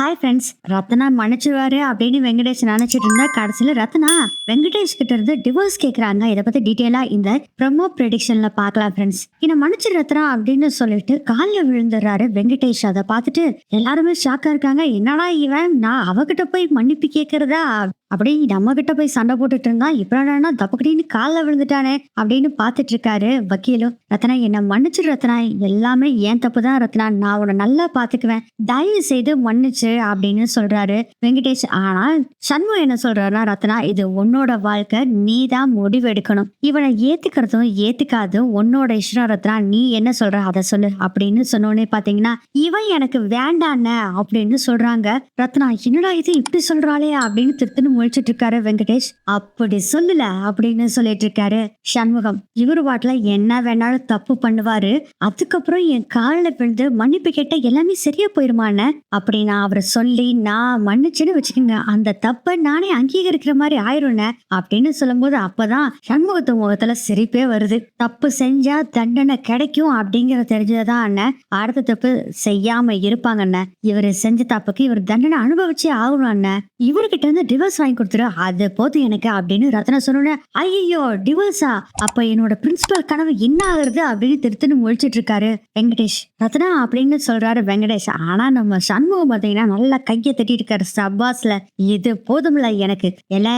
Hi friends Ratna மன்னிச்சிருவாரு அப்படின்னு வெங்கடேஷ் நினைச்சிட்டு இருந்தா கடைசியில் ரத்னா வெங்கடேஷ் கிட்ட இருந்து டிவோர்ஸ் கேட்குறாங்க இதை பத்தி டீட்டெயிலா இந்த ப்ரமோ ப்ரெடிக்ஷன்ல பார்க்கலாம் ஃப்ரெண்ட்ஸ் என்ன மன்னிச்சு ரத்னா அப்படின்னு சொல்லிட்டு காலில் விழுந்துடுறாரு வெங்கடேஷ். அதை பார்த்துட்டு எல்லாருமே ஷாக்கா இருக்காங்க. என்னடா இவன்? நான் அவகிட்ட போய் மன்னிப்பு கேட்கறதா அப்படி நம்ம கிட்ட போய் சண்டை போட்டுட்டு இருந்தா இப்ப தப்புக்கிட்டின்னு காலில் விழுந்துட்டானே அப்படின்னு பார்த்துட்டு இருக்காரு வக்கீலும் ரத்னா என்ன மன்னிச்சு ரத்னா. எல்லாமே ஏன் தப்பு தான் ரத்னா. நான் உன்னை நல்லா பார்த்துக்குவேன் தயவு செய்து மன்னிச்சு அப்படின்னு சொல்றாரு வெங்கடேஷ். ஆனா சண்முகம் என்ன சொல்றாருன்னா ரத்னா இது உன்னோட வாழ்க்கை. நீ தான் முடிவு எடுக்கணும். இவனை ஏத்துக்கிறதும் ஏத்துக்காதும் உன்னோட இஷ்டம் ரத்னா. நீ என்ன சொல்ற? அதை சொல்லு அப்படின்னு சொன்னோடனே பாத்தீங்கன்னா இவன் எனக்கு வேண்டாண்ண அப்படின்னு சொல்றாங்க. ரத்னா என்னடா இது இப்படி சொல்றாளே அப்படின்னு திருத்துன்னு முழிச்சிட்டு இருக்காரு வெங்கடேஷ். அப்படி சொல்லல அப்படின்னு சொல்லிட்டு இருக்காரு சண்முகம். இவரு பாட்டுல என்ன வேணாலும் தப்பு பண்ணுவாரு. அதுக்கப்புறம் என் காலில் விழுந்து மன்னிப்பு கேட்ட எல்லாமே சரியா போயிருமான அப்படி நான் அவரை சொல்லி நான் மன்னிச்சுன்னு வச்சுக்கோங்க. அந்த தப்பை நானே அங்கீகரிக்கிற மாதிரி ஆயிரும்னே அப்படின்னு சொல்லும்போது அப்பதான் சண்முகத்து முகத்துல சிரிப்பே வருது. தப்பு செஞ்சா தண்டனை கிடைக்கும் அப்படிங்கிற தெரிஞ்சதுதான். அண்ணன் அடுத்த தப்பு செய்யாம இருப்பாங்க அண்ணன் இவர் செஞ்ச தப்புக்கு இவர் தண்டனை அனுபவிச்சே ஆகணும் அண்ணன் இவர்கிட்ட இருந்து டிவர்ஸ் வாங்கி வாங்கி கொடுத்துரு அது போதும் எனக்கு அப்படின்னு ரத்னா சொன்னோன்னே ஐயோ டிவோர்ஸா அப்ப என்னோட பிரின்சிபல் கனவு என்ன ஆகுறது அப்படின்னு திருத்துன்னு முழிச்சிட்டு இருக்காரு வெங்கடேஷ். ரத்னா அப்படின்னு சொல்றாரு வெங்கடேஷ். ஆனா நம்ம சண்முகம் பாத்தீங்கன்னா நல்லா கையை தட்டிட்டு இருக்காரு சபாஸ்ல. இது போதும்ல எனக்கு. எல்லை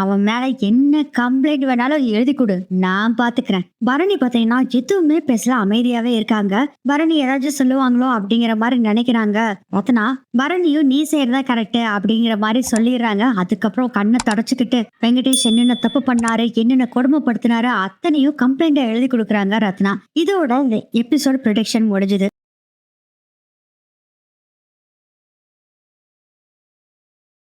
அவன் மேல என்ன கம்ப்ளைண்ட் வேணாலும் எழுதி கொடு. நான் பாத்துக்கிறேன். பரணி பாத்தீங்கன்னா எதுவுமே பேசல அமைதியாவே இருக்காங்க. பரணி ஏதாச்சும் சொல்லுவாங்களோ அப்படிங்கிற மாதிரி நினைக்கிறாங்க. ரத்னா பரணியும் நீ செய்யறதா கரெக்ட் அப்படிங்கிற மாதிரி சொல்லிடுறாங்க. அது அதுக்கப்புறம் கண்ணை தடைச்சுக்கிட்டு வெங்கடேஷ் என்னென்ன தப்பு பண்ணாரு என்னென்ன கொடுமைப்படுத்தினாரு அத்தனையும் கம்ப்ளைண்ட்டை எழுதி கொடுக்குறாங்க ரத்னா. இதோட இந்த எபிசோட் ப்ரொடக்ஷன் முடிஞ்சுது.